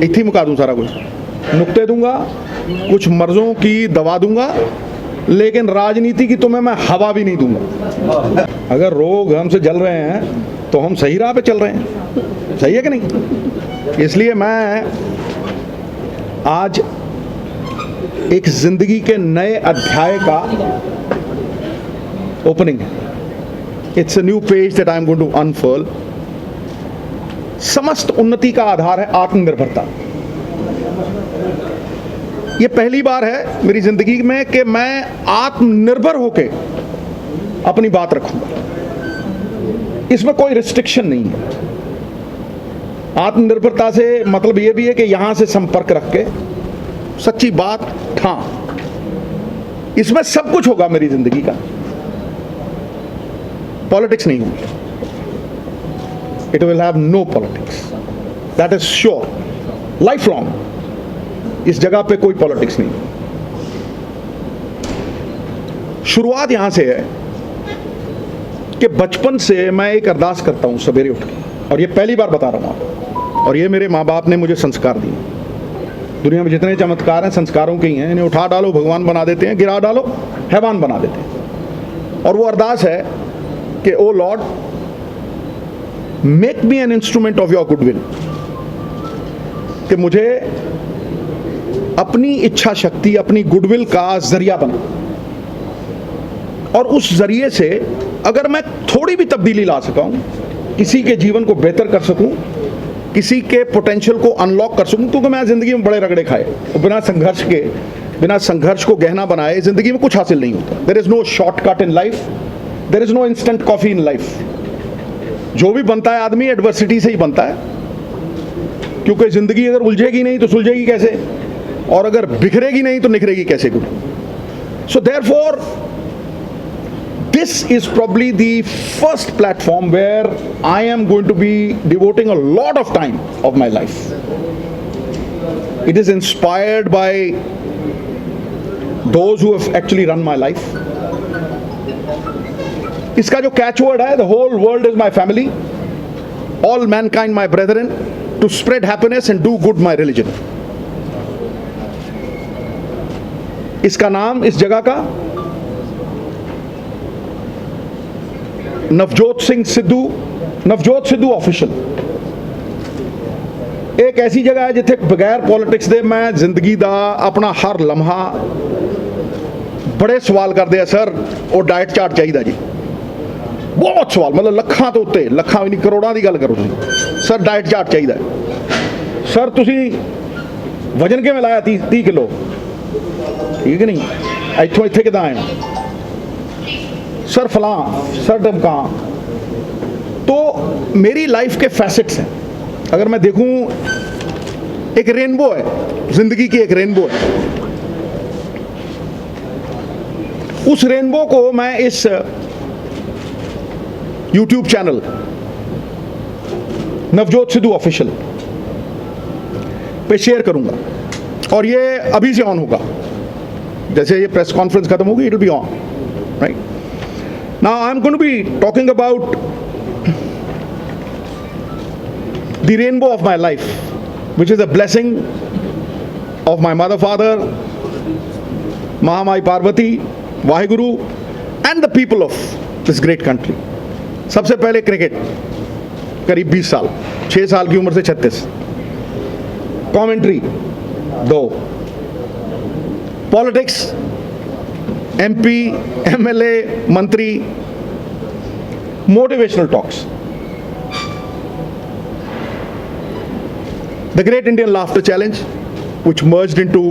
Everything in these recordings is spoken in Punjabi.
इतनी मुका दूँ सारा कुछ। नुकते दूँगा, कुछ मर्जों की दवा दूँगा, लेकिन राजनीति की तुम्हें मैं हवा भी नहीं दूँगा। अगर रोग हमसे जल रहे हैं तो हम सही राह पे चल रहे हैं। सही है कि नहीं? इसलिए मैं आज एक ज़िंदगी के नए अध्याय का opening it's a new page that I am going to unfurl समस्त उन्नति का आधार है आत्मनिर्भरता। ये पहली बार है मेरी ज़िंदगी में कि मैं आत्मनिर्भर होके अपनी बात रखूँगा इसमें कोई रिस्ट्रिक्शन नहीं है। आत्मनिर्भरता से मतलब ये भी है कि यहाँ से संपर्क रख के सच्ची बात ठां इसमें सब कुछ होगा मेरी ज़िंदगी का। पॉलिटिक्स नहीं होगी। It will have no politics. That is sure. Lifelong. इस जगह पे कोई पॉलिटिक्स नहीं। शुरुआत यहाँ से है कि बचपन से मैं एक अरदास करता हूँ सवेरे उठ के। और ये पहली बार बता रहा हूँ आपको। और ये मेरे माँ बाप ने मुझे संस्कार दिए। दुनिया में जितने चमत्कार हैं, संस्कारों के ही हैं। इन्हें उठा डालो, भगवान बना देते हैं, गिरा डालो, हैवान बना देते हैं। और वो अरदास है कि, O Lord make me an instrument of your goodwill कि मुझे अपनी इच्छा शक्ति, अपनी गुडविल का ज़रिया बना। और उस ज़रिए से अगर मैं थोड़ी भी तब्दीली ला सका हूँ किसी के जीवन को बेहतर कर सकूँ, किसी के पोटेंशियल को अनलॉक कर सकूँ, क्योंकि मैं ज़िंदगी में बड़े रगड़े खाए। और बिना संघर्ष के, बिना संघर्ष को गहना बनाए, ज़िंदगी में कुछ हासिल नहीं होता। There is no shortcut in life there is no instant coffee in life जो भी बनता है आदमी एडवर्सिटी से ही बनता है। क्योंकि ज़िंदगी अगर उलझेगी नहीं तो सुलझेगी कैसे? और अगर बिखरेगी नहीं तो निखरेगी कैसे कुछ? So therefore this is probably the first platform where I am going to be devoting a lot of time of my life it is inspired by those who actually run my life इसका जो कैच वर्ड है the whole world is my family all mankind my brethren to spread happiness and do good my religion इसका नाम इस जगह का ਨਵਜੋਤ ਸਿੰਘ ਸਿੱਧੂ ਨਵਜੋਤ ਸਿੱਧੂ ਆਫੀਸ਼ੀਅਲ ਇੱਕ ਐਸੀ ਜਗ੍ਹਾ ਹੈ ਜਿੱਥੇ ਬਗੈਰ ਪੋਲਿਟਿਕਸ ਦੇ ਮੈਂ ਜ਼ਿੰਦਗੀ ਦਾ ਆਪਣਾ ਹਰ ਲਮਹਾ ਬੜੇ ਸਵਾਲ ਕਰਦੇ ਆ ਸਰ ਉਹ ਡਾਈਟ ਚਾਰਟ ਚਾਹੀਦਾ ਜੀ ਬਹੁਤ ਸਵਾਲ ਮਤਲਬ ਲੱਖਾਂ ਤੋਂ ਉੱਤੇ ਲੱਖਾਂ ਵੀ ਨਹੀਂ ਕਰੋੜਾਂ ਦੀ ਗੱਲ ਕਰੋ ਤੁਸੀਂ ਸਰ ਡਾਈਟ ਚਾਰਟ ਚਾਹੀਦਾ ਹੈ। ਸਰ ਤੁਸੀਂ ਵਜਨ ਕਿਵੇਂ ਲਾਇਆ 30 30 ਕਿਲੋ ਠੀਕ ਨਹੀਂ ਇੱਥੋਂ ਇੱਥੇ ਕਿਦਾਂ ਆਏ सर फलां सर ढमकां तो मेरी लाइफ के फैसेट्स हैं अगर मैं देखूं एक रेनबो है जिंदगी की एक रेनबो है उस रेनबो को मैं इस YouTube channel Navjot Sidhu official पे शेयर करूंगा और ये अभी से ऑन होगा जैसे ये प्रेस कॉन्फ्रेंस खत्म होगी it be on right Now I'm going to be talking about the rainbow of my life, which is a blessing of my mother, father, Mahamai Parvati, Vaheguru, and the people of this great country. सबसे पहले क्रिकेट करीब 20 साल 6 साल की उम्र से 36 कमेंट्री दो पॉलिटिक्स एमपी एमएलए मंत्री motivational talks the great indian laughter challenge which merged into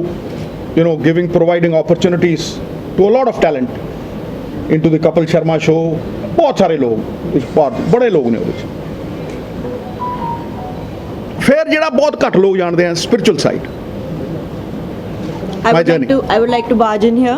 you know giving providing opportunities to a lot of talent into the kapil sharma show ਬਹੁਤ ਸਾਰੇ ਲੋਕ ਇਸ part ਬੜੇ ਲੋਕ ਨੇ ਉਹਦੇ ਵਿੱਚ ਫਿਰ ਜਿਹੜਾ ਬਹੁਤ ਘੱਟ ਲੋਕ ਜਾਣਦੇ ਆ spiritual side I My would journey. like to I would like to barge in here.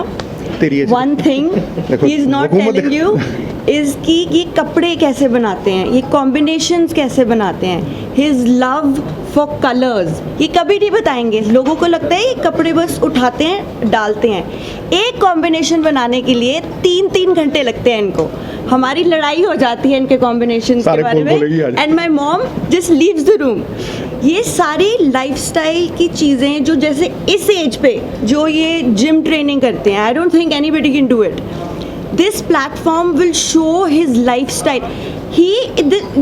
ਤੇਰੀ ਇਹ One thing देखो, he is not हुकूमत telling देखो। you इज़ कि ये कपड़े कैसे बनाते हैं ये कॉम्बिनेशंस कैसे बनाते हैं हिज लव फॉर कलर्स ये कभी नहीं बताएंगे लोगों को लगता है ये कपड़े बस उठाते हैं डालते हैं एक कॉम्बिनेशन बनाने के लिए तीन तीन घंटे लगते हैं इनको हमारी लड़ाई हो जाती है इनके कॉम्बिनेशन के बारे। में। And my mom just leaves the room ये सारी लाइफस्टाइल की चीज़ें जो जैसे इस एज पे जो ये जिम ट्रेनिंग करते हैं I don't think anybody can do it this platform will show his lifestyle he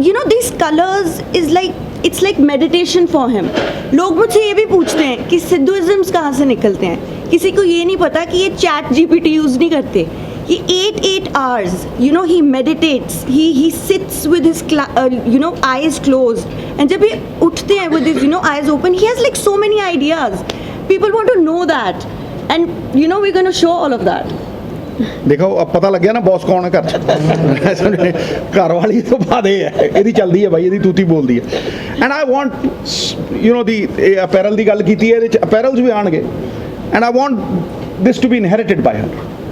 you know these colors is like it's like meditation for him. लोग मुझसे ये भी पूछते हैं कि सिद्धुइज्म्स कहाँ से निकलते हैं? किसी को ये नहीं पता कि ये चैट जीपीटी यूज़ नहीं करते। ये eight eight hours you know he meditates he he sits with his you know eyes close and जब ये उठते हैं with his you know eyes open he has like so many ideas people want to know that and you know we gonna show all of that ਦੇਖੋ ਅਬ ਪਤਾ ਲੱਗਿਆ ਨਾ ਬੌਸ ਕੌਣ ਹੈ ਘਰ 'ਚ ਘਰ ਵਾਲੀ ਤੋਂ ਬਾਅਦ ਇਹ ਹੈ ਇਹਦੀ ਚੱਲਦੀ ਹੈ ਬਾਈ ਇਹਦੀ ਤੂਤੀ ਬੋਲਦੀ ਹੈ and I want you know ਦੀ ਇਹ ਅਪੈਰਲ ਦੀ ਗੱਲ ਕੀਤੀ ਹੈ ਇਹਦੇ ਚ ਅਪੈਰਲਸ ਵੀ ਆਣਗੇ and I want this to be inherited by her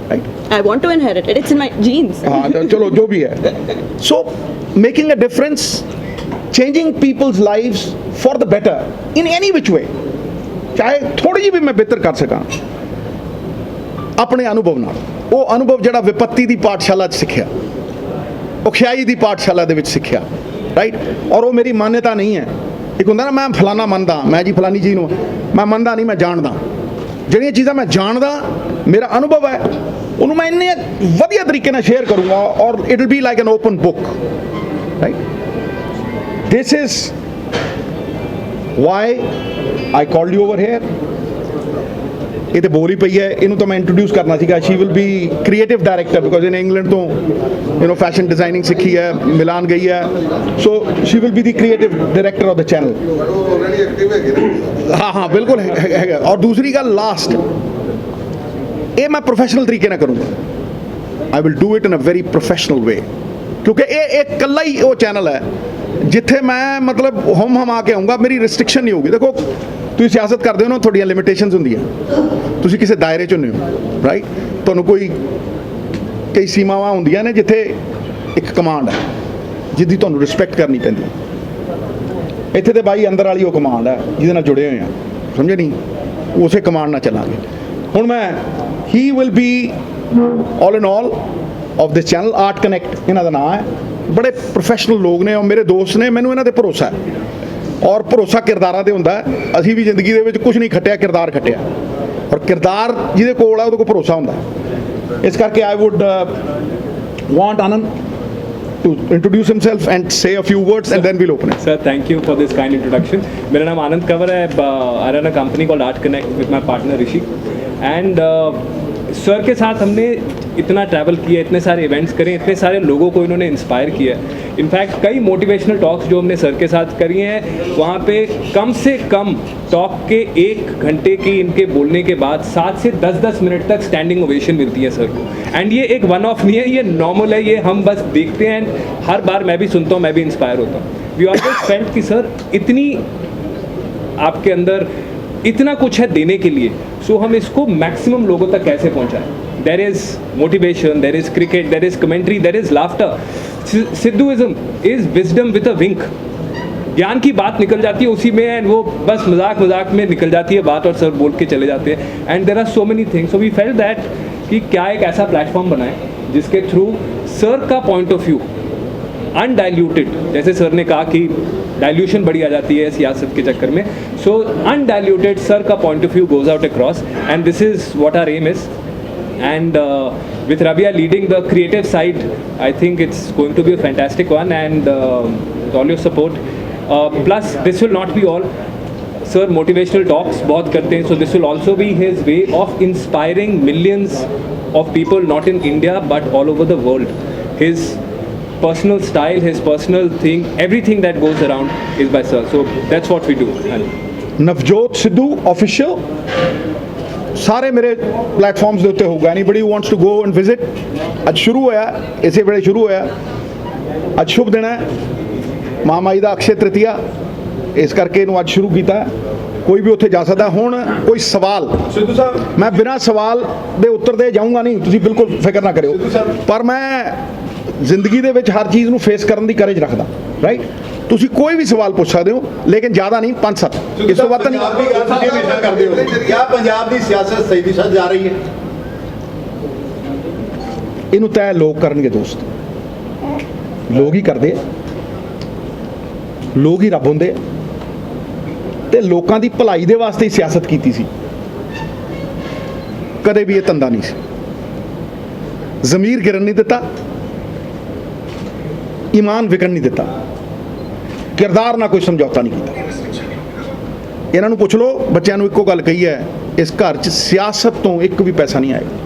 Right I want to inherit it. It's in my genes. हाँ तो चलो जो भी है so making a difference changing people's lives for the better in any which way ਚਾਹੇ ਥੋੜੀ ਜਿਹੀ ਵੀ ਮੈਂ ਬਿਹਤਰ ਕਰ ਸਕਾਂ ਆਪਣੇ ਅਨੁਭਵ ਨਾਲ ਉਹ ਅਨੁਭਵ ਜਿਹੜਾ ਵਿਪੱਤੀ ਦੀ ਪਾਠਸ਼ਾਲਾ 'ਚ ਸਿੱਖਿਆ ਉਖਿਆਈ ਦੀ ਪਾਠਸ਼ਾਲਾ ਦੇ ਵਿੱਚ ਸਿੱਖਿਆ ਰਾਈਟ ਔਰ ਉਹ ਮੇਰੀ ਮਾਨਤਾ ਨਹੀਂ ਹੈ ਇੱਕ ਹੁੰਦਾ ਨਾ ਮੈਂ ਫਲਾਣਾ ਮੰਨਦਾ ਮੈਂ ਜੀ ਫਲਾਨੀ ਚੀਜ਼ ਨੂੰ ਮੈਂ ਮੰਨਦਾ ਨਹੀਂ ਮੈਂ ਜਾਣਦਾ ਜਿਹੜੀਆਂ ਚੀਜ਼ਾਂ ਮੈਂ ਜਾਣਦਾ, ਮੇਰਾ ਅਨੁਭਵ ਹੈ, ਉਹਨੂੰ ਮੈਂ ਇੰਨੇ ਵਧੀਆ ਤਰੀਕੇ ਨਾਲ ਸ਼ੇਅਰ ਕਰੂੰਗਾ ਔਰ it will be like an open book right this is why I called you over here ਇਹ ਤੇ ਬੋਲ ਹੀ ਪਈ ਹੈ। ਇਹਨੂੰ ਤਾਂ ਮੈਂ ਇੰਟਰੋਡਿਊਸ ਕਰਨਾ ਸੀਗਾ। She will be creative director because ਇਹਨੇ ਇੰਗਲੈਂਡ ਤੋਂ ਯੂ نو ਫੈਸ਼ਨ ਡਿਜ਼ਾਈਨਿੰਗ ਸਿੱਖੀ ਹੈ, ਮਿਲਾਨ ਗਈ ਹੈ। So she will be the creative director of the channel already active ਹੈਗੇ ਹਾਂ ਹਾਂ ਬਿਲਕੁਲ ਹੈਗਾ ਔਰ ਦੂਸਰੀ ਗੱਲ ਲਾਸਟ ਇਹ ਮੈਂ ਪ੍ਰੋਫੈਸ਼ਨਲ ਤਰੀਕੇ ਨਾਲ ਕਰੂੰਗਾ। I will do it in a very professional way ਕਿਉਂਕਿ ਇਹ ਇਹ ਇਕੱਲਾ ਹੀ ਉਹ ਚੈਨਲ ਹੈ, ਜਿੱਥੇ ਮੈਂ ਮਤਲਬ ਹਮ ਹਮ ਆ ਕੇ ਆਉਂਗਾ ਮੇਰੀ ਰਿਸਟ੍ਰਿਕਸ਼ਨ ਨਹੀਂ ਹੋਊਗੀ। ਦੇਖੋ, ਤੁਸੀਂ ਸਿਆਸਤ ਕਰਦੇ ਹੋ ਨਾ, ਤੁਹਾਡੀਆਂ ਲਿਮਿਟੇਸ਼ਨਸ ਹੁੰਦੀਆਂ। ਤੁਸੀਂ ਕਿਸੇ ਦਾਇਰੇ 'ਚ ਹੁੰਦੇ ਹੋ ਰਾਈਟ ਤੁਹਾਨੂੰ ਕੋਈ, ਕਈ ਸੀਮਾਵਾਂ ਹੁੰਦੀਆਂ ਨੇ ਜਿੱਥੇ ਇੱਕ ਕਮਾਂਡ ਹੈ, ਜਿਹਦੀ ਤੁਹਾਨੂੰ ਰਿਸਪੈਕਟ ਕਰਨੀ ਪੈਂਦੀ ਇੱਥੇ ਤੇ ਬਾਈ ਅੰਦਰ ਵਾਲੀ ਉਹ ਕਮਾਂਡ ਹੈ, ਜਿਹਦੇ ਨਾਲ ਜੁੜੇ ਹੋਏ ਆ। ਸਮਝੇ ਨਹੀਂ? ਉਸੇ ਕਮਾਂਡ ਨਾਲ ਚੱਲਾਂਗੇ। ਹੁਣ ਮੈਂ he will be all in all of this channel art connect ਇਹਨਾਂ ਦਾ ਨਾਮ ਹੈ। ਬੜੇ ਪ੍ਰੋਫੈਸ਼ਨਲ ਲੋਕ ਨੇ ਔਰ ਮੇਰੇ ਦੋਸਤ ਨੇ, ਮੈਨੂੰ ਇਹਨਾਂ ਤੇ ਭਰੋਸਾ ਹੈ। ਔਰ ਭਰੋਸਾ ਕਿਰਦਾਰਾਂ ਤੇ ਹੁੰਦਾ ਅਸੀਂ ਵੀ ਜ਼ਿੰਦਗੀ ਦੇ ਵਿੱਚ ਕੁਝ ਨਹੀਂ ਖੱਟਿਆ, ਕਿਰਦਾਰ ਖੱਟਿਆ। ਔਰ ਕਿਰਦਾਰ ਜਿਹਦੇ ਕੋਲ ਹੈ ਉਹਦੇ ਕੋਲ ਭਰੋਸਾ ਹੁੰਦਾ ਇਸ ਕਰਕੇ I would want Anand to introduce himself and say a few words sir, and then we'll open it. Sir, thank you for this kind introduction. My name is Anand Kavar. I run a company called Art Connect with my partner Rishi. And uh, sir के साथ हमने इतना ट्रैवल किया, इतने सारे इवेंट्स करे, इतने सारे लोगों को इन्होंने इंस्पायर किया। इनफैक्ट कई मोटिवेशनल टॉक्स जो हमने सर के साथ करी हैं, वहाँ पे कम से कम टॉक के एक घंटे की इनके बोलने के बाद सात से दस दस मिनट तक स्टैंडिंग ओवेशन मिलती है सर को। एंड ये एक वन ऑफ़ नहीं है, ये नॉर्मल है, ये हम बस देखते हैं हर बार मैं भी सुनता हूँ, मैं भी इंस्पायर होता हूँ। वी ऑलवेज फेल्ट कि सर, इतनी आपके अंदर इतना कुछ है देने के लिए। सो हम इसको मैक्सिमम लोगों तक कैसे पहुंचाएँ? There is motivation there is cricket there is commentary there is laughter Sidhuism is wisdom with a wink ज्ञान की बात निकल जाती है उसी में एंड वो बस मज़ाक मज़ाक में निकल जाती है बात और सर बोल के चले जाते हैं। And there are so many things so we felt that कि क्या एक ऐसा प्लेटफॉर्म बनाए जिसके थ्रू सर का पॉइंट ऑफ़ व्यू अनडाइल्यूटेड जैसे सर ने कहा कि डाइल्यूशन बड़ी आ जाती है सियासत के चक्कर में। सो अनडाइल्यूटेड सर का point of view goes out across and this is what R M is and uh, with Rabia leading the creative side, I think it's going to be a fantastic one and uh, with all your support. Uh, plus, this will not be all. Sir, motivational talks बहुत करते हैं, so this will also be his way of inspiring millions of people, not in India but all over the world. His personal style, his personal thing, everything that goes around is by Sir. So that's what we do. Navjot Sidhu official ਸਾਰੇ ਮੇਰੇ ਪਲੇਟਫਾਰਮਸ ਦੇ ਉੱਤੇ ਹੋਊਗਾ anybody who wants to go and visit ਅੱਜ ਸ਼ੁਰੂ ਹੋਇਆ ਇਸੇ ਵੇਲੇ ਸ਼ੁਰੂ ਹੋਇਆ। ਅੱਜ ਸ਼ੁਭ ਦਿਨ ਹੈ ਮਹਾਮਾਈ ਦਾ ਅਕਸ਼ੇ ਤ੍ਰਿਤੀਆ ਇਸ ਕਰਕੇ ਇਹਨੂੰ ਅੱਜ ਸ਼ੁਰੂ ਕੀਤਾ। ਕੋਈ ਵੀ ਉੱਥੇ ਜਾ ਸਕਦਾ ਹੁਣ ਕੋਈ ਸਵਾਲ ਸਿੱਧੂ ਸਾਹਿਬ। ਮੈਂ ਬਿਨਾਂ ਸਵਾਲ ਦੇ ਉੱਤਰ ਦੇ ਜਾਊਂਗਾ ਨਹੀਂ ਤੁਸੀਂ ਬਿਲਕੁਲ ਫਿਕਰ ਨਾ ਕਰਿਓ। ਪਰ ਮੈਂ ਜ਼ਿੰਦਗੀ ਦੇ ਵਿੱਚ ਹਰ ਚੀਜ਼ ਨੂੰ ਫੇਸ ਕਰਨ ਦੀ ਕਰੇਜ ਰੱਖਦਾ ਰਾਈਟ ਤੁਸੀਂ ਕੋਈ ਵੀ ਸਵਾਲ ਪੁੱਛ ਸਕਦੇ ਹੋ ਲੇਕਿਨ ਜ਼ਿਆਦਾ ਨਹੀਂ 5-7 ਇਸ ਤੋਂ ਵੱਧ ਨਹੀਂ। ਕਰਦੇ ਹੋ ਕਿਆ ਪੰਜਾਬ ਦੀ ਸਿਆਸਤ ਸਹੀ ਦਿਸ਼ਾ ਜਾ ਰਹੀ ਹੈ? ਇਹਨੂੰ ਤੈਅ ਲੋਕ ਕਰਨਗੇ ਦੋਸਤ। ਲੋਕ ਹੀ ਕਰਦੇ ਲੋਕ ਹੀ ਰੱਬ ਹੁੰਦੇ ਤੇ ਲੋਕਾਂ ਦੀ ਭਲਾਈ ਦੇ ਵਾਸਤੇ ਹੀ ਸਿਆਸਤ ਕੀਤੀ ਸੀ। ਕਦੇ ਵੀ ਇਹ ਧੰਦਾ ਨਹੀਂ ਸੀ। ਜ਼ਮੀਰ ਗਿਰਨ ਨਹੀਂ ਦਿੱਤਾ। ਈਮਾਨ ਵਿਕਣ ਨਹੀਂ ਦਿੱਤਾ। ਕਿਰਦਾਰ ਨਾਲ ਕੋਈ ਸਮਝੌਤਾ ਨਹੀਂ ਕੀਤਾ। ਇਹਨਾਂ ਨੂੰ ਪੁੱਛ ਲਓ, ਬੱਚਿਆਂ ਨੂੰ ਇੱਕੋ ਗੱਲ ਕਹੀ ਹੈ, ਇਸ ਘਰ 'ਚ ਸਿਆਸਤ ਤੋਂ ਇੱਕ ਵੀ ਪੈਸਾ ਨਹੀਂ ਆਏਗਾ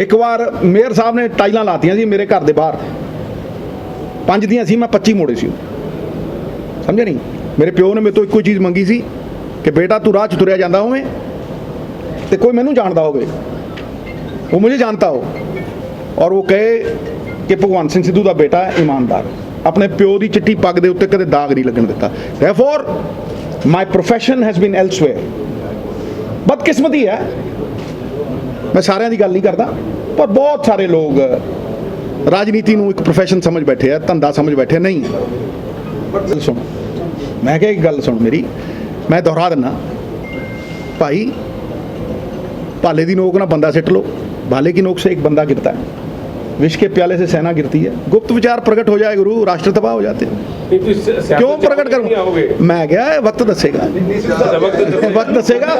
ਇੱਕ ਵਾਰ ਮੇਅਰ ਸਾਹਿਬ ਨੇ ਟਾਈਲਾਂ ਲਾਤੀਆਂ ਸੀ ਮੇਰੇ ਘਰ ਦੇ ਬਾਹਰ। ਪੰਜ ਦੀਆਂ ਸੀ, ਮੈਂ 25 ਮੋੜੇ ਸੀ ਸਮਝਿਆ ਨਹੀਂ? ਮੇਰੇ ਪਿਓ ਨੇ ਮੇਰੇ ਤੋਂ ਇੱਕੋ ਚੀਜ਼ ਮੰਗੀ ਸੀ ਕਿ ਬੇਟਾ, ਤੂੰ ਰਾਹ 'ਚ ਤੁਰਿਆ ਜਾਂਦਾ ਹੋਵੇਂ ਤੇ ਕੋਈ ਮੈਨੂੰ ਜਾਣਦਾ ਹੋਵੇ। ਉਹ ਮੈਨੂੰ ਜਾਣਦਾ ਹੋ ਔਰ ਉਹ ਕਹੇ ਕਿ ਭਗਵਾਨ ਸਿੰਘ ਸਿੱਧੂ ਦਾ ਬੇਟਾ ਇਮਾਨਦਾਰ। ਹੈ ਆਪਣੇ ਪਿਓ ਦੀ ਚਿੱਟੀ ਪੱਗ ਦੇ ਉੱਤੇ ਕਦੇ ਦਾਗ ਨਹੀਂ ਲੱਗਣ ਦਿੱਤਾ। Therefore my profession has been elsewhere. ਬਦਕਿਸਮਤੀ ਹੈ ਮੈਂ ਸਾਰਿਆਂ ਦੀ ਗੱਲ ਨਹੀਂ ਕਰਦਾ ਪਰ ਬਹੁਤ ਸਾਰੇ ਲੋਕ ਰਾਜਨੀਤੀ ਨੂੰ ਇੱਕ profession ਸਮਝ ਬੈਠੇ ਆ ਧੰਦਾ ਸਮਝ ਬੈਠੇ ਨਹੀਂ। ਪਰ ਸੁਣ। ਮੈਂ ਕਿਹਾ ਇੱਕ ਗੱਲ ਸੁਣ ਮੇਰੀ। ਮੈਂ ਦੁਹਰਾ ਦਿੰਨਾ। ਭਾਈ ਭਾਲੇ ਦੀ ਨੋਕ ਨਾ ਬੰਦਾ ਸਿੱਟ ਲੋ ਭਾਲੇ ਦੀ ਨੋਕ ਸੇ ਇੱਕ ਬੰਦਾ ਗਿਰਦਾ ਹੈ। विष के प्याले से सेना गिरती है गुप्त विचार प्रकट हो जाए गुरु राष्ट्र तबाह हो जाते हैं क्यों प्रकट करूं मैं क्या है वक्त दसेगा ਵਕਤ ਦੱਸੇਗਾ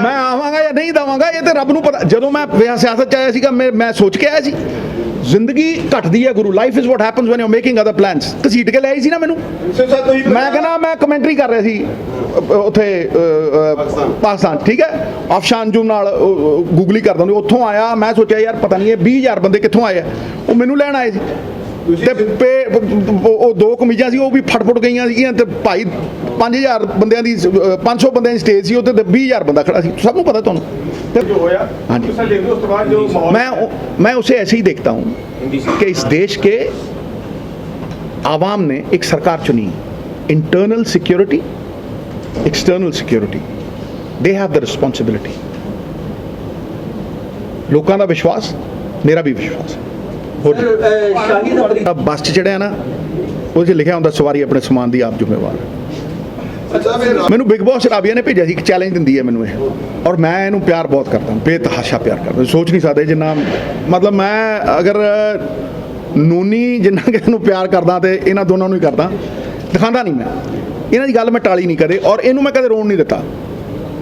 ਮੈਂ ਆਵਾਂਗਾ ਜਾਂ ਨਹੀਂ ਦਵਾਂਗਾ ਇਹ ਤੇ ਰੱਬ ਨੂੰ ਪਤਾ ਜਦੋਂ ਮੈਂ ਵਿਆਹ ਸਿਆਸਤ ਚ ਆਇਆ ਸੀਗਾ ਮੈਂ ਮੈਂ ਸੋਚ ਕੇ ਆਇਆ ਸੀ ਜ਼ਿੰਦਗੀ ਘਟਦੀ ਹੈ ਗੁਰੂ life is what happens when you making other plans ਘਸੀਟ ਕੇ ਲੈ ਆਈ ਸੀ ਨਾ ਮੈਨੂੰ। ਮੈਂ ਕਹਿੰਦਾ ਮੈਂ ਕਮੈਂਟਰੀ ਕਰ ਰਿਹਾ ਸੀ ਉੱਥੇ ਪਾਕਿਸਤਾਨ। ਠੀਕ ਹੈ? ਆਫਸ਼ਾਨ ਜੂ ਨਾਲ ਗੂਗਲੀ ਕਰਦਾ ਹੁੰਦਾ। ਉੱਥੋਂ ਆਇਆ ਮੈਂ ਸੋਚਿਆ ਯਾਰ ਪਤਾ ਨਹੀਂ ਇਹ 20000 ਬੰਦੇ ਕਿੱਥੋਂ ਆਏ ਆ। ਉਹ ਮੈਨੂੰ ਲੈਣ ਆਏ ਸੀ। ਤੇ ਉਹ ਦੋ ਕਮੀਜ਼ਾਂ ਸੀ ਉਹ ਵੀ ਫਟਫਟ ਗਈਆਂ ਸੀਗੀਆਂ ਤੇ ਭਾਈ 5000 ਬੰਦਿਆਂ ਦੀ ਅ, 500 ਬੰਦਿਆਂ ਦੀ ਸਟੇਜ ਸੀ ਉੱਤੇ ਤੇ 20000 ਬੰਦਾ ਖੜਾ ਸੀ। ਸਭ ਨੂੰ ਪਤਾ ਤੁਹਾਨੂੰ। जो होया हाँ जी। उससे देखो उसके बाद जो माहौल मैं मैं उसे ऐसे ही देखता हूँ कि इस देश के आवाम ने एक सरकार चुनी internal security external security they have the responsibility ਲੋਕਾਂ ਦਾ ਵਿਸ਼ਵਾਸ ਮੇਰਾ ਵੀ ਵਿਸ਼ਵਾਸ ਹੈ ਹੋਰ ਸ਼ਾਹੀ ਦਾ ਜਿਹੜਾ ਬੱਸ 'ਚ ਚੜਿਆ ਨਾ ਉਹ 'ਚ ਲਿਖਿਆ ਹੁੰਦਾ ਸਵਾਰੀ ਆਪਣੇ ਸਮਾਨ ਦੀ ਆਪ ਜ਼ਿੰਮੇਵਾਰ ਹੈ ਅੱਛਾ ਫਿਰ ਮੈਨੂੰ ਬਿਗ ਬੌਸ ਰਾਬੀਆ ਨੇ ਭੇਜਿਆ ਸੀ ਇੱਕ ਚੈਲੰਜ ਦਿੰਦੀ ਹੈ ਮੈਨੂੰ ਇਹ ਔਰ ਮੈਂ ਇਹਨੂੰ ਪਿਆਰ ਬਹੁਤ ਕਰਦਾ ਬੇਤਹਾਸ਼ਾ ਪਿਆਰ ਕਰਦਾ ਸੋਚ ਨਹੀਂ ਸਕਦੇ ਜਿੰਨਾ ਮਤਲਬ ਮੈਂ ਅਗਰ ਨੂਨੀ ਜਿੰਨਾ ਕਿਸੇ ਨੂੰ ਪਿਆਰ ਕਰਦਾ ਤੇ ਇਹਨਾਂ ਦੋਨਾਂ ਨੂੰ ਹੀ ਕਰਦਾ ਦਿਖਾਉਂਦਾ ਨਹੀਂ ਮੈਂ ਇਹਨਾਂ ਦੀ ਗੱਲ ਮੈਂ ਟਾਲੀ ਨਹੀਂ ਕਦੇ ਔਰ ਇਹਨੂੰ ਮੈਂ ਕਦੇ ਰੋਣ ਨਹੀਂ ਦਿੱਤਾ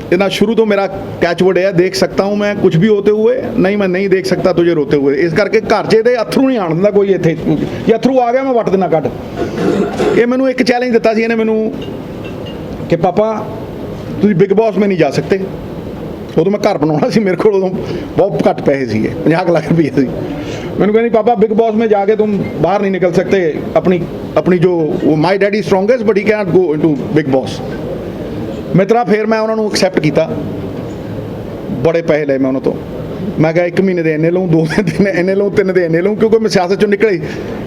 इतना शुरू तो मेरा कैचवर्ड है देख सकता हूँ मैं कुछ भी होते हुए नहीं मैं नहीं देख सकता तुझे रोते हुए ਇਸ ਕਰਕੇ ਘਰ 'ਚ ਇਹਦੇ ਅਥਰੂ ਨਹੀਂ ਆਣ ਦਿੰਦਾ ਕੋਈ ਇੱਥੇ ਜੇ ਅਥਰੂ ਆ ਗਿਆ ਮੈਂ ਵੱਟ ਦੇਣਾ ਕੱਢ ਇਹ ਮੈਨੂੰ ਇੱਕ ਚੈਲੰਜ ਦਿੱਤਾ ਸੀ ਇਹਨੇ ਮੈਨੂੰ ਕਿ ਪਾਪਾ, ਤੁਸੀਂ ਬਿਗ ਬਾਸ ਮੈਂ ਨਹੀਂ ਜਾ ਸਕਤੇ ਉਦੋਂ ਮੈਂ ਘਰ ਬਣਾਉਣਾ ਸੀ, ਮੇਰੇ ਕੋਲ ਉਦੋਂ ਬਹੁਤ ਘੱਟ ਪੈਸੇ ਸੀਗੇ 50 ਲੱਖ ਰੁਪਏ ਸੀ। ਮੈਨੂੰ ਕਹਿੰਦੀ, ਪਾਪਾ, ਬਿਗ ਬਾਸ ਮੈਂ ਜਾ ਕੇ ਤੂੰ ਬਾਹਰ ਨਹੀਂ ਨਿਕਲ ਸਕਤੇ ਆਪਣੀ ਆਪਣੀ ਜੋ my daddy strongest but he can't go into Bigg Boss. ਮਿੱਤਰਾ ਫੇਰ ਮੈਂ ਉਹਨਾਂ ਨੂੰ ਐਕਸੈਪਟ ਕੀਤਾ। ਬੜੇ ਪੈਸੇ ਲਏ ਮੈਂ ਉਹਨਾਂ ਤੋਂ। ਮੈਂ ਕਿਹਾ, ਇੱਕ ਮਹੀਨੇ ਦੇ ਐਨੇ ਲਊਂ 2 ਦਿਨ ਦੇ ਐਨੇ ਲਊਂ 3 ਦੇ ਐਨੇ ਲਊਂ, ਕਿਉਂਕਿ ਮੈਂ ਸਿਆਸਤ ਚੋਂ ਨਿਕਲੇ।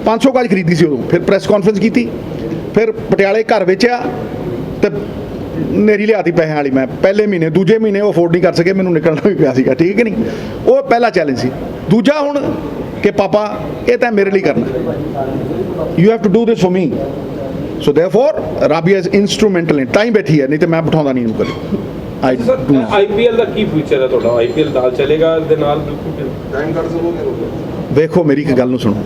500 ਗਾਜ ਖਰੀਦੀ ਸੀ ਉਦੋਂ। ਫਿਰ ਪ੍ਰੈਸ ਕਾਨਫਰੰਸ ਕੀਤੀ। ਫਿਰ ਪਟਿਆਲੇ ਘਰ ਵੇਚਿਆ। ਤੇ ਨੇਰੀ ਲਿਆਤੀ ਪੈਸਿਆਂ ਵਾਲੀ ਮੈਂ ਪਹਿਲੇ ਮਹੀਨੇ ਦੂਜੇ ਮਹੀਨੇ ਉਹ ਅਫੋਰਡ ਨਹੀਂ ਕਰ ਸਕੇ ਮੈਨੂੰ ਨਿਕਲਣਾ ਵੀ ਪਿਆ ਸੀਗਾ ਠੀਕ ਹੈ ਨਹੀਂ? ਉਹ ਪਹਿਲਾ ਚੈਲੰਜ ਸੀ। ਦੂਜਾ ਹੁਣ ਕਿ ਪਾਪਾ ਇਹ ਤਾਂ ਮੇਰੇ ਲਈ ਕਰਨਾ। You have to do this for me so therefore Rabia is instrumental in time ਬੈਠੀ ਹੈ ਨਹੀਂ ਤੇ ਮੈਂ ਬਿਠਾਉਂਦਾ ਨਹੀਂ ਇਹਨੂੰ ਕਦੇ। ਆਈ ਡੂ ਆਈਪੀਐਲ ਦਾ ਕੀ ਫਿਊਚਰ ਹੈ ਤੁਹਾਡਾ? ਆਈਪੀਐਲ ਨਾਲ ਚੱਲੇਗਾ ਦੇ ਨਾਲ ਬਿਲਕੁਲ ਟਾਈਮ ਕੱਢ ਸਕੋਗੇ ਵੇਖੋ ਮੇਰੀ ਇੱਕ ਗੱਲ ਨੂੰ ਸੁਣੋ।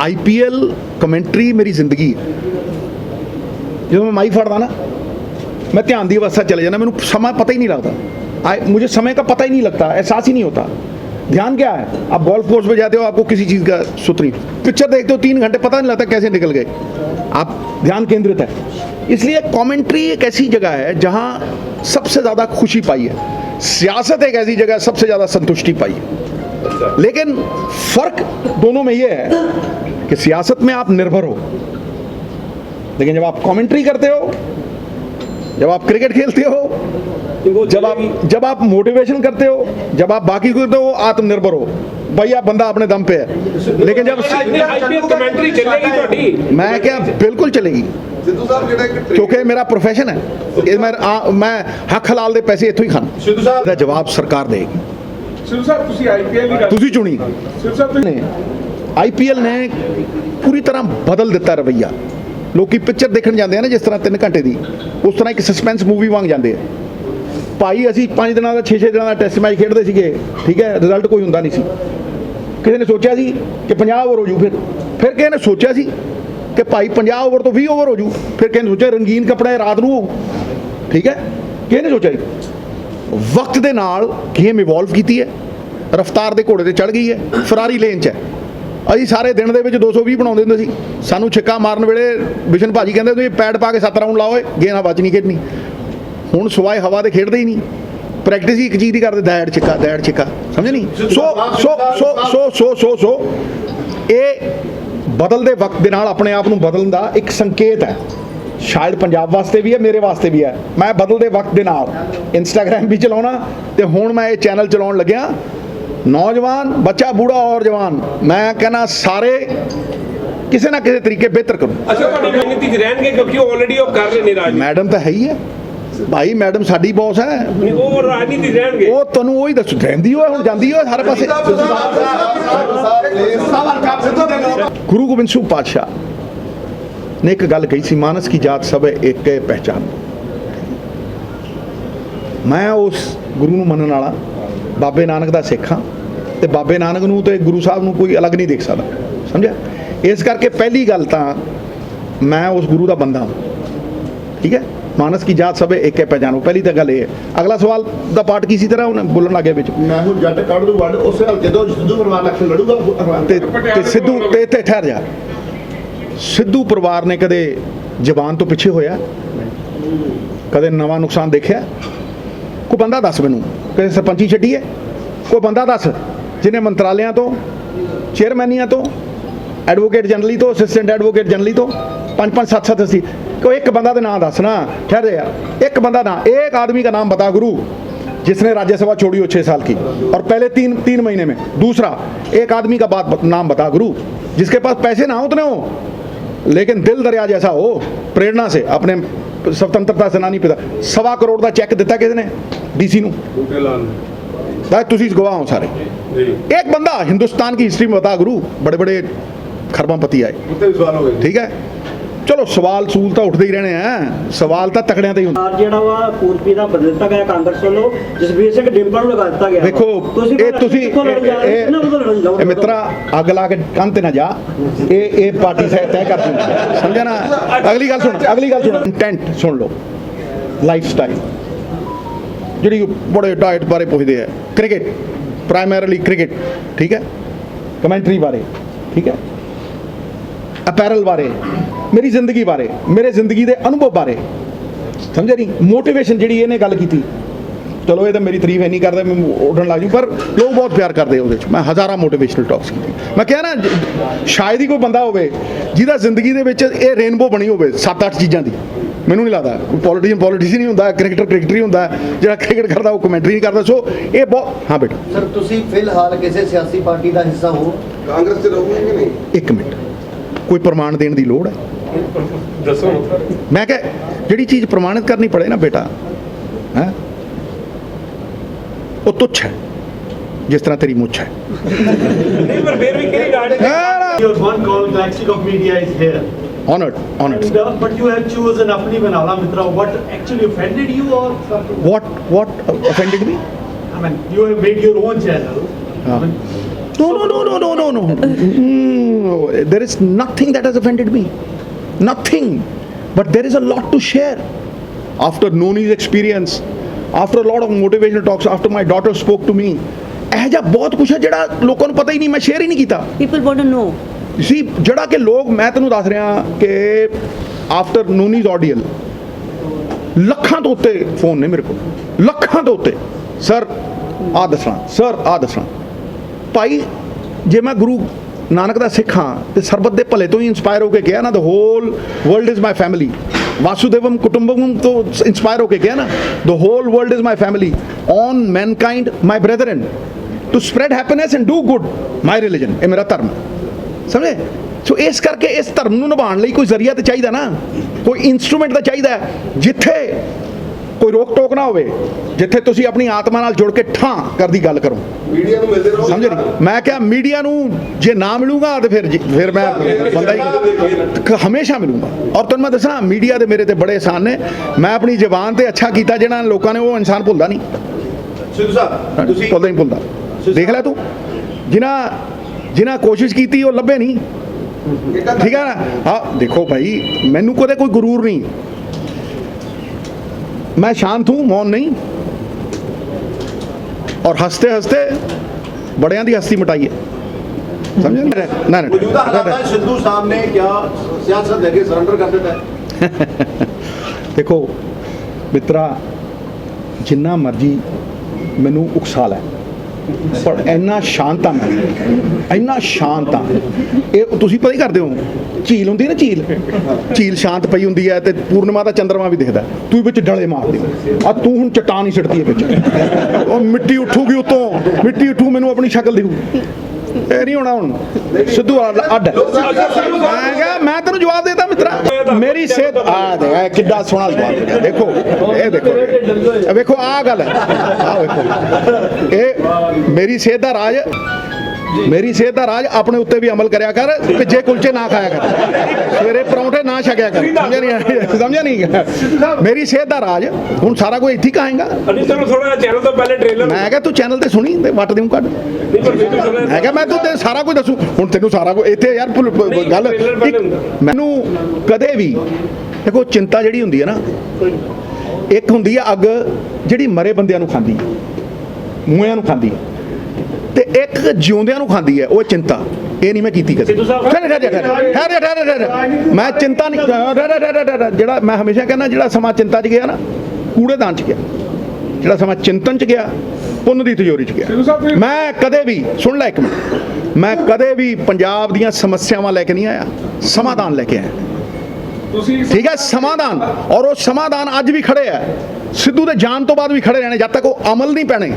ਆਈਪੀਐਲ ਕਮੈਂਟਰੀ ਮੇਰੀ ਜ਼ਿੰਦਗੀ ਹੈ। ਜਦੋਂ ਮੈਂ ਮਾਈ ਫੜਦਾ ਨਾ मैं ध्यान दी अवस्था चले जाना मैंने समय पता ही नहीं लगता आई मुझे समय का पता ही नहीं लगता एहसास ही नहीं होता ध्यान क्या है आप गोल्फ कोर्स में जाते हो आपको किसी चीज़ का सूत्र नहीं पिक्चर देखते हो तीन घंटे पता नहीं लगता कैसे निकल गए आप ध्यान केंद्रित है इसलिए कमेंट्री एक ऐसी जगह है जहाँ सबसे ज़्यादा खुशी पाई है सियासत एक ऐसी जगह है सबसे ज़्यादा संतुष्टि पाई है लेकिन फर्क दोनों में ये है कि सियासत में आप निर्भर हो लेकिन जब आप कमेंट्री करते हो जब आप क्रिकेट खेलते हो जब आप जब आप मोटिवेशन करते हो जब आप बाकी को करते हो आत्मनिर्भर हो भैया बंदा अपने दम पे है लेकिन जब ਆਈਪੀਐਲ ਕਮੈਂਟਰੀ ਚੱਲੇਗੀ ਤੁਹਾਡੀ मैं क्या बिल्कुल चलेगी ਸਿੱਧੂ ਸਾਹਿਬ ਜਿਹੜਾ ਇੱਕ क्योंकि मेरा प्रोफेशन है ये मैं आ, मैं हक हलाल दे पैसे इतों ही खाना ਸਿੱਧੂ ਸਾਹਿਬ ਇਹਦਾ ਜਵਾਬ ਸਰਕਾਰ ਦੇਗੀ ਸਿਰ ਸਾਹਿਬ ਤੁਸੀਂ ਆਈਪੀਐਲ ਦੀ ਗੱਲ ਤੁਸੀਂ ਚੁਣੀ ਸਿਰ ਸਾਹਿਬ ਨੇ ਆਈਪੀਐਲ ਨੇ ਪੂਰੀ ਤਰ੍ਹਾਂ ਬਦਲ ਦਿੱਤਾ ਰਵਈਆ ਲੋਕੀ ਪਿਕਚਰ ਦੇਖਣ ਜਾਂਦੇ ਆ ਨਾ ਜਿਸ ਤਰ੍ਹਾਂ 3 ਘੰਟੇ ਦੀ, ਉਸ ਤਰ੍ਹਾਂ ਇੱਕ ਸਸਪੈਂਸ ਮੂਵੀ ਵਾਂਗ ਜਾਂਦੇ ਆ। ਭਾਈ, ਅਸੀਂ 5 ਦਿਨਾਂ ਦਾ 6-6 ਦਿਨਾਂ ਦਾ ਟੈਸਟ ਮੈਚ ਖੇਡਦੇ ਸੀਗੇ, ਠੀਕ ਹੈ ਰਿਜ਼ਲਟ ਕੋਈ ਹੁੰਦਾ ਨਹੀਂ ਸੀ। ਕਿਸੇ ਨੇ ਸੋਚਿਆ ਸੀ ਕਿ 50 ਓਵਰ ਹੋ ਜੂ ਫਿਰ। ਫਿਰ ਕਿਸੇ ਨੇ ਸੋਚਿਆ ਸੀ ਕਿ ਭਾਈ 50 ਓਵਰ ਤੋਂ 20 ਓਵਰ ਹੋ ਜੂ। ਫਿਰ ਕਿਸੇ ਨੇ ਸੋਚਿਆ ਰੰਗੀਨ ਕੱਪੜੇ ਰਾਤ ਨੂੰ ਹੋਊ। ਠੀਕ ਹੈ, ਕਿਸੇ ਨੇ ਸੋਚਿਆ ਜੀ ਵਕਤ ਦੇ ਨਾਲ ਗੇਮ ਇਵੋਲਵ ਕੀਤੀ ਹੈ। ਰਫਤਾਰ ਦੇ ਘੋੜੇ ਤੇ ਚੜ ਗਈ ਹੈ। ਫਰਾਰੀ ਲੇਨ 'ਚ ਹੈ। ਅਸੀਂ ਸਾਰੇ ਦਿਨ ਦੇ ਵਿੱਚ 220 ਬਣਾਉਂਦੇ ਹੁੰਦੇ ਸੀ। ਸਾਨੂੰ ਛਿੱਕਾ ਮਾਰਨ ਵੇਲੇ ਬਿਸ਼ਨ ਭਾਜੀ ਕਹਿੰਦੇ ਤੁਸੀਂ ਪੈਡ ਪਾ ਕੇ ਸੱਤ ਰਾਉਂਡ ਲਾਓ ਏ ਗੇਮ ਹਵਾ 'ਚ ਨਹੀਂ ਖੇਡਣੀ। ਹੁਣ ਸਵਾਏ ਹਵਾ ਦੇ ਖੇਡਦੇ ਹੀ ਨਹੀਂ। ਪ੍ਰੈਕਟਿਸ ਹੀ ਇੱਕ ਚੀਜ਼ ਦੀ ਕਰਦੇ ਦੈੜ ਛਿੱਕਾ ਦੈੜ ਛਿੱਕਾ। ਸਮਝ ਨਹੀਂ? ਸੋ ਸੋ ਸੋ ਸੋ ਸੋ ਸੋ ਸੋ, ਇਹ ਬਦਲਦੇ ਵਕਤ ਦੇ ਨਾਲ ਆਪਣੇ ਆਪ ਨੂੰ ਬਦਲਣ ਦਾ ਇੱਕ ਸੰਕੇਤ ਹੈ। ਸ਼ਾਇਦ ਪੰਜਾਬ ਵਾਸਤੇ ਵੀ ਹੈ, ਮੇਰੇ ਵਾਸਤੇ ਵੀ ਹੈ। ਮੈਂ ਬਦਲਦੇ ਵਕਤ ਦੇ ਨਾਲ ਇੰਸਟਾਗ੍ਰam ਵੀ ਚਲਾਉਣਾ ਤੇ ਹੁਣ ਮੈਂ ਇਹ ਚੈਨਲ ਚਲਾਉਣ ਲੱਗਿਆ। ਨੌਜਵਾਨ ਬੱਚਾ ਬੂੜਾ ਔਰ ਜਵਾਨ ਮੈਂ ਕਹਿੰਦਾ ਸਾਰੇ ਕਿਸੇ ਨਾ ਕਿਸੇ ਤਰੀਕੇ ਬਿਹਤਰ ਕਰੋ। ਅੱਛਾ ਤੁਹਾਡੀ ਰਣਨੀਤੀ 'ਚ ਰਹਿਣਗੇ ਕਿਉਂਕਿ ਆਲਰੇਡੀ ਉਹ ਕਰ ਰਹੇ ਨੇ ਰਾਜਨੀਤੀ ਮੈਡਮ ਤਾਂ ਹੈ ਹੀ ਹੈ। ਭਾਈ ਮੈਡਮ ਸਾਡੀ ਬੌਸ ਹੈ। ਨਹੀਂ, ਉਹ ਰਾਜਨੀਤੀ ਰਹਿਣਗੇ। ਉਹ ਤੁਹਾਨੂੰ ਉਹੀ ਦੱਸੂ ਰਹਿੰਦੀ ਹੋਏ ਹੁਣ ਜਾਂਦੀ ਹੋਏ ਸਾਰੇ ਪਾਸੇ। ਗੁਰੂ ਗੋਬਿੰਦ ਸਿੰਘ ਪਾਤਸ਼ਾਹ ਨੇ ਇੱਕ ਗੱਲ ਕਹੀ ਸੀ ਮਾਨਸ ਕੀ ਜਾਤ ਸਭ ਇੱਕ ਹੈ ਪਹਿਚਾਨ। ਮੈਂ ਉਸ ਗੁਰੂ ਨੂੰ ਮੰਨਣ ਵਾਲਾ ਬਾਬੇ ਨਾਨਕ ਦਾ ਸਿੱਖ ਹਾਂ। ਤੇ ਬਾਬੇ ਨਾਨਕ ਨੂੰ ਤੇ ਗੁਰੂ ਸਾਹਿਬ ਨੂੰ ਕੋਈ ਅਲੱਗ ਨਹੀਂ ਦੇਖ ਸਕਦਾ ਸਮਝਿਆ? ਇਸ ਕਰਕੇ ਪਹਿਲੀ ਗੱਲ ਤਾਂ ਮੈਂ ਉਸ ਗੁਰੂ ਦਾ ਬੰਦਾ ਹਾਂ। ਠੀਕ ਹੈ? ਮਾਨਸ ਕੀ ਜਾਤ ਸਭ ਇੱਕ ਹੈ ਪਹਿਚਾਨੋ ਪਹਿਲੀ ਤਾਂ ਗੱਲ ਇਹ ਹੈ। ਅਗਲਾ ਸਵਾਲ ਦਾ ਪਾਰਟ ਕੀ ਸੀ ਤਰ੍ਹਾਂ ਉਹਨੇ ਬੋਲਣ ਲੱਗੇ ਵਿੱਚ। ਮੈਂ ਹੁਣ ਜੱਟ ਕੱਢ ਦੂ ਵੜ ਉਸੇ ਹਲਕੇ ਤੋਂ ਸਿੱਧੂ ਪਰਿਵਾਰ ਲੱਖ ਲੜੂਗਾ ਤੇ ਤੇ ਸਿੱਧੂ ਤੇ ਤੇ ਠਹਿਰ ਜਾ। ਸਿੱਧੂ ਪਰਿਵਾਰ ਨੇ ਕਦੇ ਜ਼ਬਾਨ ਤੋਂ ਪਿੱਛੇ ਹੋਇਆ? ਕਦੇ ਨਵਾਂ ਨੁਕਸਾਨ ਦੇਖਿਆ? ਕੋਈ ਬੰਦਾ ਦੱਸ ਮੈਨੂੰ? ਕਦੇ ਸਰਪੰਚੀ ਛੱਡੀ ਹੈ? ਕੋਈ ਬੰਦਾ ਦੱਸ? ਜਿਹਨੇ ਮੰਤਰਾਲਿਆਂ ਤੋਂ ਚੇਅਰਮੈਨੀਆਂ ਤੋਂ ਐਡਵੋਕੇਟ ਜਨਰਲੀ ਤੋਂ ਅਸਿਸਟੈਂਟ ਐਡਵੋਕੇਟ ਜਨਰਲੀ ਤੋਂ ਪੰਜ ਪੰਜ ਸੱਤ ਸੱਤ ਅਸੀਂ ਕੋਈ ਇੱਕ ਬੰਦਾ ਦੇ ਨਾਮ ਦੱਸ ਨਾ ठहर यार एक बंदा ना एक आदमी का नाम बता गुरु जिसने राज्यसभा छोड़ी हो छह साल की और पहले तीन तीन महीने में दूसरा एक आदमी का बात नाम बता गुरु जिसके पास पैसे ना हो उतने हो लेकिन दिल दरिया जैसा हो प्रेरणा से अपने स्वतंत्रता सेनानी पिता सवा करोड़ ਦਾ ਚੈੱਕ ਦਿੱਤਾ ਕਿਸ ਨੇ ਡੀਸੀ ਨੂੰ ਬੂਟੇ ਲਾਲ भाई ਤੁਸੀਂ गवाह हो सारे ਜੀ एक बंदा हिंदुस्तान की हिस्ट्री में बता गुरु बड़े बड़े खरबापति आए ਉੱਤੇ ਵੀ ਸਵਾਲ ਹੋ ਗਏ ਠੀਕ ਹੈ ਚਲੋ ਸਵਾਲ ਸੂਲ ਤਾਂ ਉੱਠਦੇ ਹੀ ਰਹਿਣੇ ਆ ਸਵਾਲ ਤਾਂ ਤਕੜਿਆਂ ਤੇ ਹੀ ਹੁੰਦੇ ਸਰਕਾਰ ਜਿਹੜਾ ਵਾ ਪੂਰਬੀ ਦਾ ਬਦਲ ਦਿੱਤਾ ਗਿਆ ਕਾਂਗਰਸ ਵੱਲੋਂ ਜਸਵੀਰ ਸਿੰਘ ਡਿੰਪਲ ਨੂੰ ਲਗਾ ਦਿੱਤਾ ਗਿਆ ਵਾ। ਵੇਖੋ ਤੁਸੀਂ ਇਹ ਤੁਸੀਂ ਕਿੱਥੋਂ ਲੜਨ ਜਾ ਰਹੇ ਹੋ? ਇਹਨਾਂ ਨੂੰ ਤਾਂ ਲੜਨ ਜਾਓ। ਇਹ ਮਿੱਤਰਾ ਅੱਗ ਲਾ ਕੇ ਕੰਨ ਤੇ ਨਾ ਜਾ ਇਹ ਇਹ ਪਾਰਟੀ ਸਹਿ ਤੈਅ ਕਰ ਦਿੰਦੀ ਸਮਝਿਆ ਨਾ ਅਗਲੀ ਗੱਲ ਸੁਣ ਅਗਲੀ ਗੱਲ ਸੁਣ ਇੰਟੈਂਟ ਸੁਣ ਲਓ ਲਾਈਫ ਸਟਾਈਲ ਜਿਹੜੀ ਬੜੇ ਡਾਈਟ ਬਾਰੇ ਪੁੱਛਦੇ ਆ ਕ੍ਰਿਕਟ ਪ੍ਰਾਇਮਰੀਲੀ ਕ੍ਰਿਕਟ ਠੀਕ ਹੈ ਕਮੈਂਟਰੀ ਬਾਰੇ ਠੀਕ ਹੈ ਅਪੈਰਲ ਬਾਰੇ ਮੇਰੀ ਜ਼ਿੰਦਗੀ ਬਾਰੇ ਮੇਰੇ ਜ਼ਿੰਦਗੀ ਦੇ ਅਨੁਭਵ ਬਾਰੇ ਸਮਝਿਆ ਨਹੀਂ ਮੋਟੀਵੇਸ਼ਨ ਜਿਹੜੀ ਇਹਨੇ ਗੱਲ ਕੀਤੀ ਚਲੋ ਇਹ ਤਾਂ ਮੇਰੀ ਤਾਰੀਫ ਹੈ ਨਹੀਂ ਕਰਦਾ ਮੈਂ ਉੱਡਣ ਲੱਗ ਜੂ ਪਰ ਲੋਕ ਬਹੁਤ ਪਿਆਰ ਕਰਦੇ ਉਹਦੇ ਚ ਮੈਂ ਹਜ਼ਾਰਾਂ ਮੋਟੀਵੇਸ਼ਨਲ ਟਾਕਸ ਕੀਤੀ ਮੈਂ ਕਿਹਾ ਨਾ ਸ਼ਾਇਦ ਹੀ ਕੋਈ ਬੰਦਾ ਹੋਵੇ ਜਿਹਦਾ ਜ਼ਿੰਦਗੀ ਦੇ ਵਿੱਚ ਇਹ ਰੇਨਬੋ ਬਣੀ ਹੋਵੇ ਸੱਤ ਅੱਠ ਚੀਜ਼ਾਂ ਦੀ ਮੈਨੂੰ ਨਹੀਂ ਲੱਗਦਾ। ਕੋਈ ਪੋਲੀਟੀਸ਼ੀਅਨ ਪੋਲੀਟੀਸ਼ੀਅਨ ਹੀ ਹੁੰਦਾ ਕ੍ਰਿਕਟਰ ਕ੍ਰਿਕਟਰ ਹੀ ਹੁੰਦਾ ਜਿਹੜਾ ਕ੍ਰਿਕਟ ਕਰਦਾ ਉਹ ਕਮੈਂਟਰੀ ਨਹੀਂ ਕਰਦਾ। ਸੋ ਇਹ ਬਹੁਤ ਹਾਂ ਬੇਟਾ। ਸਰ ਤੁਸੀਂ ਫਿਲਹਾਲ ਕਿਸੇ ਸਿਆਸੀ ਪਾਰਟੀ ਦਾ ਹਿੱਸਾ ਹੋ? ਕਾਂਗਰਸ ਚ ਰਹੋਗੇ ਕਿ ਨਹੀਂ? ਇੱਕ ਮਿੰਟ। ਕੋਈ ਪ੍ਰਮਾਣ ਦੇਣ ਦੀ ਲੋੜ ਹੈ? ਦੱਸੋ। ਮੈਂ ਕਿਹਾ ਜਿਹੜੀ ਚੀਜ਼ ਪ੍ਰਮਾਣਿਤ ਕਰਨੀ ਪੜੇ ਨਾ ਬੇਟਾ ਹੈ? ਉਹ ਤੁੱਛ ਹੈ ਜਿਸ ਤਰ੍ਹਾਂ ਤੇਰੀ ਮੁੱਛ ਹੈ। ਨਹੀਂ ਪਰ ਫਿਰ ਵੀ ਕਿਹੜੀ ਰਾਜਨੀਤੀ Your one call galactic of media is here. Honoured honoured And, uh, but you have chosen Apni Banala Mitra. What actually offended you or something? what what offended me I mean, you have made your own channel. Ah. I mean, no no no no no no no Mm, there is nothing that has offended me nothing but there is a lot to share after Noni's experience after a lot of motivational talks after my daughter spoke to me ਇਹ ਜਿਹਾ ਬਹੁਤ ਕੁਝ ਹੈ ਜਿਹੜਾ ਲੋਕਾਂ ਨੂੰ ਪਤਾ ਹੀ ਨਹੀਂ ਮੈਂ ਸ਼ੇਅਰ ਹੀ ਨਹੀਂ ਕੀਤਾ People want to know. ਸੀ ਜਿਹੜਾ ਕਿ ਲੋਕ, ਮੈਂ ਤੈਨੂੰ ਦੱਸ ਰਿਹਾ ਕਿ ਆਫਟਰ ਨੂਨੀਜ਼ ਆਡੀਅਲ ਲੱਖਾਂ ਤੋਂ ਉੱਤੇ ਫੋਨ ਨੇ ਮੇਰੇ ਕੋਲ। ਲੱਖਾਂ ਤੋਂ ਉੱਤੇ। ਸਰ ਆ ਦੱਸਣਾ ਸਰ ਆ ਦੱਸਣਾ। ਭਾਈ, ਜੇ ਮੈਂ ਗੁਰੂ ਨਾਨਕ ਦਾ ਸਿੱਖ ਹਾਂ, ਤੇ ਸਰਬਤ ਦੇ ਭਲੇ ਤੋਂ ਹੀ ਇਨਸਪਾਇਰ ਹੋ ਕੇ ਗਿਆ ਨਾ the whole world is my family ਵਾਸੁਦੇਵਮ ਕੁਟੁੰਬਮ ਤੋਂ ਇਨਸਪਾਇਰ ਹੋ ਕੇ ਗਿਆ ਨਾ the whole world is my family on mankind my brethren to spread happiness and do good my religion ਇਹ ਮੇਰਾ ਧਰਮ। ਹੈ ਸਮਝੇ? ਸੋ ਇਸ ਕਰਕੇ ਇਸ ਧਰਮ ਨੂੰ ਨਿਭਾਉਣ ਲਈ ਕੋਈ ਜ਼ਰੀਆ ਤੇ ਚਾਹੀਦਾ ਨਾ। ਕੋਈ ਇਨਸਟਰੂਮੈਂਟ ਤਾਂ ਚਾਹੀਦਾ ਹੈ। ਜਿੱਥੇ ਕੋਈ ਰੋਕ ਟੋਕ ਨਾ ਹੋਵੇ ਜਿੱਥੇ ਤੁਸੀਂ ਆਪਣੀ ਆਤਮਾ ਨਾਲ ਜੁੜ ਕੇ ਠਾਂ ਕਰਦੀ ਗੱਲ ਕਰੋ। ਮੀਡੀਆ ਨੂੰ ਮਿਲਦੇ ਰਹੋ। ਸਮਝ? ਨਹੀਂ ਮੈਂ ਕਿਹਾ ਮੀਡੀਆ ਨੂੰ ਜੇ ਨਾ ਮਿਲੂਗਾ ਤੇ ਫਿਰ ਫਿਰ ਮੈਂ ਬੰਦਾ ਹੀ ਹਮੇਸ਼ਾ ਮਿਲੂਗਾ। ਔਰ ਤੁਹਾਨੂੰ ਮੈਂ ਦੱਸਾਂ ਮੀਡੀਆ ਦੇ ਮੇਰੇ ਤੇ ਬੜੇ ਆਸਾਨ ਨੇ। ਮੈਂ ਆਪਣੀ ਜ਼ਬਾਨ ਤੇ ਅੱਛਾ ਕੀਤਾ ਜਿਹੜਾ ਲੋਕਾਂ ਨੇ ਉਹ ਇਨਸਾਨ ਭੁੱਲਦਾ ਨਹੀਂ। ਸਿੱਧੂ ਸਾਹਿਬ ਤੁਸੀਂ ਭੁੱਲਦਾ ਨਹੀਂ ਭੁੱਲਦਾ। ਦੇਖ ਲੈ ਤੂੰ। ਜਿਨ੍ਹਾਂ ਜਿਨ੍ਹਾਂ ਕੋਸ਼ਿਸ਼ ਕੀਤੀ ਉਹ ਲੱਭੇ ਨਹੀਂ ਠੀਕ ਹੈ ਨਾ ਹਾਂ ਦੇਖੋ ਭਾਈ ਮੈਨੂੰ ਕਦੇ ਕੋਈ ਗੁਰੂਰ ਨਹੀਂ मैं शांत हूं मौन नहीं और हंसते हंसते बड़ियां दी हस्ती मिटाई है समझे ना ना ना ਮੌਜੂਦਾ ਹਾਲਾਤਾਂ 'ਚ ਸਿੱਧੂ ਸਾਹਿਬ ਨੇ ਕਿਆ ਸਿਆਸਤ ਦੇ ਅੱਗੇ ਸਰੈਂਡਰ ਕਰ ਦਿੱਤਾ ਹੈ ਦੇਖੋ ਮਿੱਤਰਾ ਪਰ ਇੰਨਾ ਸ਼ਾਂਤ ਆ ਮੈਂ। ਇੰਨਾ ਸ਼ਾਂਤ ਆ। ਇਹ ਤੁਸੀਂ ਪਤਾ ਹੀ ਕਰਦੇ ਹੋ? ਝੀਲ ਹੁੰਦੀ ਨਾ ਝੀਲ? ਝੀਲ ਸ਼ਾਂਤ ਪਈ ਹੁੰਦੀ ਹੈ ਤੇ ਪੂਰਨਿਮਾ ਦਾ ਚੰਦਰਮਾ ਵੀ ਦਿਖਦਾ। ਤੂੰ ਵਿੱਚ ਡਲੇ ਮਾਰਦੀ ਆ ਤੂੰ ਹੁਣ ਚਟਾਨ ਹੀ ਸਿੱਟਦੀ ਹੈ ਵਿੱਚ। ਉਹ ਮਿੱਟੀ ਉੱਠੂਗੀ ਉਤੋਂ। ਮਿੱਟੀ ਉੱਠੂ, ਮੈਨੂੰ ਆਪਣੀ ਸ਼ਕਲ ਦਿਖੂ। ਇਹ ਨਹੀਂ ਹੋਣਾ ਹੁਣ। ਸਿੱਧੂ ਵਾਲਾ ਅੱਡ। ਮੈਂ ਕਿਹਾ, ਮੈਂ ਤੈਨੂੰ ਜਵਾਬ ਦੇਤਾ ਮਿੱਤਰਾ। ਮੇਰੀ ਸਿਹਤ ਆ ਦੇ ਇਹ ਕਿੱਡਾ ਸੋਹਣਾ ਜਵਾਬ ਦਿੱਤਾ। ਦੇਖੋ, ਇਹ ਦੇਖੋ। ਵੇਖੋ ਆ ਗੱਲ ਹੈ। ਆ ਵੇਖੋ। ਇਹ ਮੇਰੀ ਸਿਹਤ ਦਾ ਰਾਜ ਮੇਰੀ ਸਿਹਤ ਦਾ ਰਾਜ ਆਪਣੇ ਉੱਤੇ ਵੀ ਅਮਲ ਕਰਿਆ ਕਰ ਭਿੱਜੇ ਕੁਲਚੇ ਨਾ ਖਾਇਆ ਕਰ। ਸਵੇਰੇ ਪਰੌਂਠੇ ਨਾ ਛਕਿਆ ਕਰ। ਸਮਝਿਆ ਨਹੀਂ ਸਮਝਿਆ ਨਹੀਂ ਮੇਰੀ ਸਿਹਤ ਦਾ ਰਾਜ ਹੁਣ ਸਾਰਾ ਕੁਝ ਇੱਥੇ ਕਹਾਂਗਾ ਅਨੀ ਚਲੋ ਥੋੜਾ ਚੈਨਲ ਤੋਂ ਪਹਿਲੇ ਟ੍ਰੇਲਰ ਮੈਂ ਕਿਹਾ ਤੂੰ ਚੈਨਲ ਤੇ ਸੁਣੀ ਤੇ ਵੱਟ ਦੇਉਂ ਕੱਢ। ਮੈਂ ਕਿਹਾ ਮੈਂ ਤੂੰ ਤੇ ਸਾਰਾ ਕੁਝ ਦੱਸੂ। ਹੁਣ ਤੈਨੂੰ ਸਾਰਾ ਕੁਝ ਇੱਥੇ ਯਾਰ ਗੱਲ। ਮੈਨੂੰ ਕਦੇ ਵੀ ਦੇਖੋ ਚਿੰਤਾ ਜਿਹੜੀ ਹੁੰਦੀ ਹੈ ਨਾ ਇੱਕ ਹੁੰਦੀ ਹੈ ਅੱਗ ਜਿਹੜੀ ਮਰੇ ਬੰਦਿਆਂ ਨੂੰ ਖਾਂਦੀ ਹੈ। ਮੂੰਹਾਂ ਨੂੰ ਖਾਂਦੀ ਹੈ। ਤੇ ਇੱਕ ਜਿਉਂਦਿਆਂ ਨੂੰ ਖਾਂਦੀ ਹੈ ਉਹ ਚਿੰਤਾ। ਇਹ ਨਹੀਂ ਮੈਂ ਕੀਤੀ ਕਦੇ। ਠਹਿਰ ਠਹਿਰ ਠਹਿਰ ਠਹਿਰ ਠਹਿਰ। ਮੈਂ ਚਿੰਤਾ ਨਹੀਂ। ਜਿਹੜਾ ਮੈਂ ਹਮੇਸ਼ਾ ਕਹਿੰਦਾ ਜਿਹੜਾ ਸਮਾਂ ਚਿੰਤਾ 'ਚ ਗਿਆ ਨਾ ਕੂੜੇਦਾਨ 'ਚ ਗਿਆ। ਜਿਹੜਾ ਸਮਾਂ ਚਿੰਤਨ 'ਚ ਗਿਆ ਪੁੰਨ ਦੀ ਤਿਜੋਰੀ 'ਚ ਗਿਆ। ਮੈਂ ਕਦੇ ਵੀ ਸੁਣ ਲੈ ਇੱਕ ਮਿੰਟ। ਮੈਂ ਕਦੇ ਵੀ ਪੰਜਾਬ ਦੀਆਂ ਸਮੱਸਿਆਵਾਂ ਲੈ ਕੇ ਨਹੀਂ ਆਇਆ। ਸਮਾਧਾਨ ਲੈ ਕੇ ਆਇਆ। ਤੁਸੀਂ ਠੀਕ ਹੈ ਸਮਾਧਾਨ। ਔਰ ਉਹ ਸਮਾਧਾਨ ਅੱਜ ਵੀ ਖੜੇ ਆ। ਸਿੱਧੂ ਦੇ ਜਾਣ ਤੋਂ ਬਾਅਦ ਵੀ ਖੜੇ ਰਹਿਣੇ ਜਦ ਤੱਕ ਉਹ ਅਮਲ ਨਹੀਂ ਪੈਣੇ।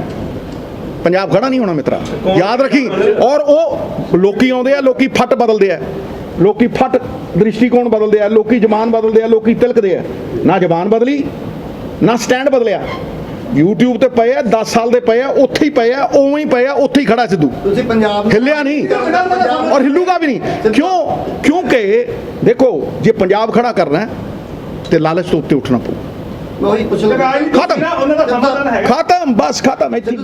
ਪੰਜਾਬ ਖੜਾ ਨਹੀਂ ਹੋਣਾ ਮਿੱਤਰਾ। ਯਾਦ ਰੱਖੀ ਔਰ ਉਹ ਲੋਕੀ ਆਉਂਦੇ ਆ ਲੋਕੀ ਫੱਟ ਬਦਲਦੇ ਆ। ਲੋਕੀ ਫੱਟ ਦ੍ਰਿਸ਼ਟੀਕੋਣ ਬਦਲਦੇ ਆ ਲੋਕੀ ਜ਼ਬਾਨ ਬਦਲਦੇ ਆ ਲੋਕੀ ਤਿਲਕਦੇ ਆ। ਨਾ ਜ਼ਬਾਨ ਬਦਲੀ ਨਾ ਸਟੈਂਡ ਬਦਲਿਆ। YouTube ਤੇ ਪਏ ਆ 10 ਸਾਲ ਦੇ ਪਏ ਆ ਉੱਥੇ ਹੀ ਪਏ ਆ ਉਵੇਂ ਹੀ ਪਏ ਆ ਉੱਥੇ ਹੀ ਖੜਾ ਸਿੱਧੂ। ਤੁਸੀਂ ਪੰਜਾਬ ਹਿੱਲਿਆ ਨਹੀਂ। ਔਰ ਹਿੱਲੂਗਾ ਵੀ ਨਹੀਂ। ਕਿਉਂ? ਕਿਉਂਕਿ ਦੇਖੋ ਜੇ ਪੰਜਾਬ ਖੜਾ ਕਰਨਾ ਹੈ, ਤੇ ਲਾਲਚ ਤੋਂ ਉੱਤੇ ਉੱਠਣਾ ਪਊ। ਖਤਮ। ਖਤਮ ਬਸ ਖਤਮ ਇੱਥੇ।